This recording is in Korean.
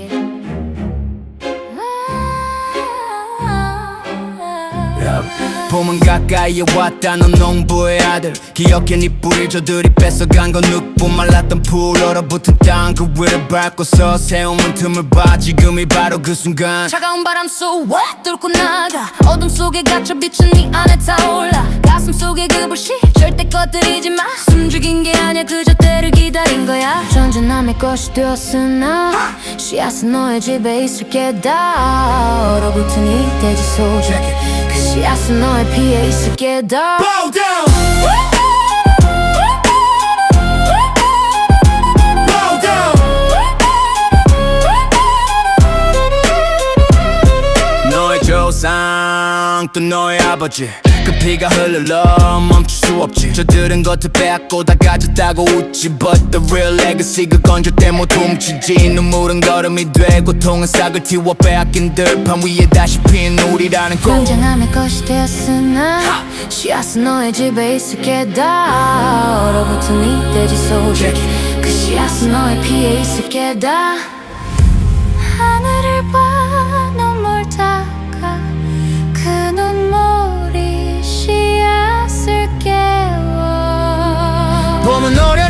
it. 봄은 가까이에 왔다. 넌 농부의 아들. 기억해 네 뿌리 저들이 뺏어간 건 늑부 말랐던 풀 얼어붙은 땅. 그 위를 밟고서 세우면 틈을 봐. 지금이 바로 그 순간. 차가운 바람 속 what? 뚫고 나가. 어둠 속에 갇혀 빛은 네 안에 타올라. 가슴 속에 그 불씨 꺼뜨리지 마. 숨죽인 게 아니야. 그저 때를 기다린 거야. 전전남의 것이 되었으나 씨앗은 너의 집에 있을게 다. 얼어붙은 이 돼지 소재 그 씨앗은 너의 피에 있을게 다. Bow down. Bow down. 너의 조상 또 너의 아버지. 그 피가 흘러 멈출 수 없지. 저들은 겉을 빼앗고 다 가졌다고 웃지. But the real legacy 그건 절대 못 훔치지. 눈물은 걸음이 되고 통은 싹을 틔워 빼앗긴 들판 위에 다시 핀 우리라는 꽃 굉장함의 것이 되었으나 씨앗은 너의 집에 있을게. 다 얼어붙은 이 돼지 소재 그 씨앗은 너의 피에 있을게. 다 봄은 노래